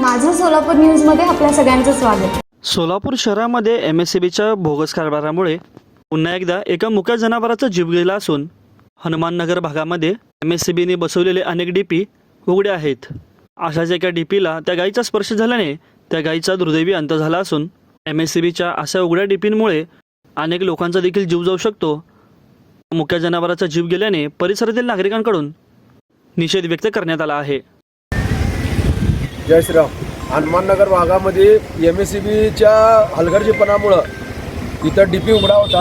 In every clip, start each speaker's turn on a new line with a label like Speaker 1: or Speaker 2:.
Speaker 1: माझं सोलापूर न्यूजमध्ये आपल्या सगळ्यांचं स्वागत.
Speaker 2: सोलापूर शहरामध्ये एम एस सी बीच्या बोगस कारभारामुळे पुन्हा एकदा एका मुक्या जनावराचा जीव गेला असून हनुमाननगर भागामध्ये एम एस सी बीने बसवलेले अनेक डीपी उघडे आहेत. अशाच एका डीपीला त्या गायीचा स्पर्श झाल्याने त्या गायीचा दुर्दैवी अंत झाला असून एम एस सी बीच्या अशा उघड्या डीपींमुळे अनेक लोकांचा देखील जीव जाऊ शकतो. मुक्या जनावराचा जीव गेल्याने परिसरातील नागरिकांकडून निषेध व्यक्त करण्यात आला आहे.
Speaker 3: जय श्रीराम. हनुमाननगर भागामध्ये एम एस सी बीच्या हलगर्जीपणामुळं इथं डी पी उघडा होता.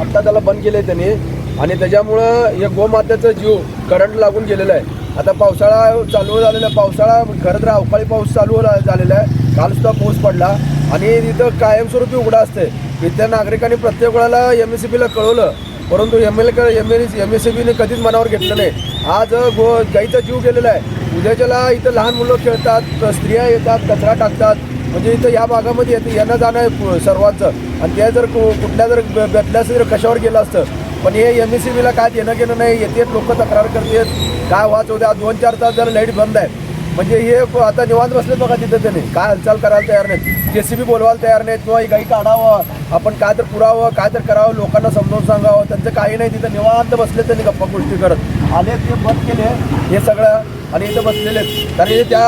Speaker 3: आत्ता त्याला बंद केलं आहे त्यांनी. आणि त्याच्यामुळं हे गोमात्याचा जीव करंट लागून गेलेला आहे. आता पावसाळा चालू झालेला आहे. पावसाळा खरं तर अवकाळी पाऊस चालू झालेला आहे. कालसुद्धा पाऊस पडला. आणि इथं कायमस्वरूपी उघडा असते इथल्या नागरिकांनी प्रत्येक वेळेला एम एस सी बीला कळवलं. परंतु M L M S M S C बीने कधीच मनावर घेतलं नाही. आज गो गाईचा जीव गेलेला आहे. उद्याच्याला इथं लहान मुलं खेळतात स्त्रिया येतात कचरा टाकतात. म्हणजे इथं या भागामध्ये येतं येणं जाणं आहे सर्वांचं. आणि ते जर कु- कुठल्या जर ब- जर कशावर गेलं असतं पण हे एम एस सी बीला काय देणं घेणं नाही येतेत लोक तक्रार करतात. काय व्हायचं उद्या दोन चार तास जर लाइट बंद आहे. म्हणजे हे आता निवांत बसले बघा तिथं त्याने. काय हालचाल करायला तयार नाहीत. जे सी बी बोलवायला तयार नाहीत. किंवा काही काढावं आपण काय तर पुरावं काय तर करावं लोकांना समजावून सांगावं. त्यांचं काही नाही तिथं निवांत बसले त्यांनी गप्पा गोष्टी करत. आले ते बंद केले. हे सगळं आणि इथं बसलेले आहेत कारण हे त्या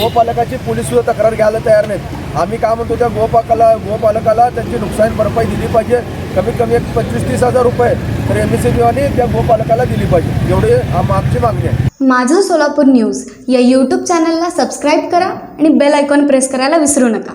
Speaker 3: गोपालकाची पोलीस सुद्धा तक्रार घ्यायला तयार नाहीत. आम्ही काय म्हणतो त्या गोपाकाला गोपालकाला त्यांची नुकसान भरपाई दिली पाहिजे. कमीत कमी एक पंचवीस तीस हजार रुपये तर एम एस सी त्या गोपालकाला दिली पाहिजे. एवढी आमची मागणी आहे.
Speaker 1: माझं सोलापूर न्यूज या यूट्यूब चॅनलला सबस्क्राईब करा आणि बेल आयकॉन प्रेस करायला विसरू नका.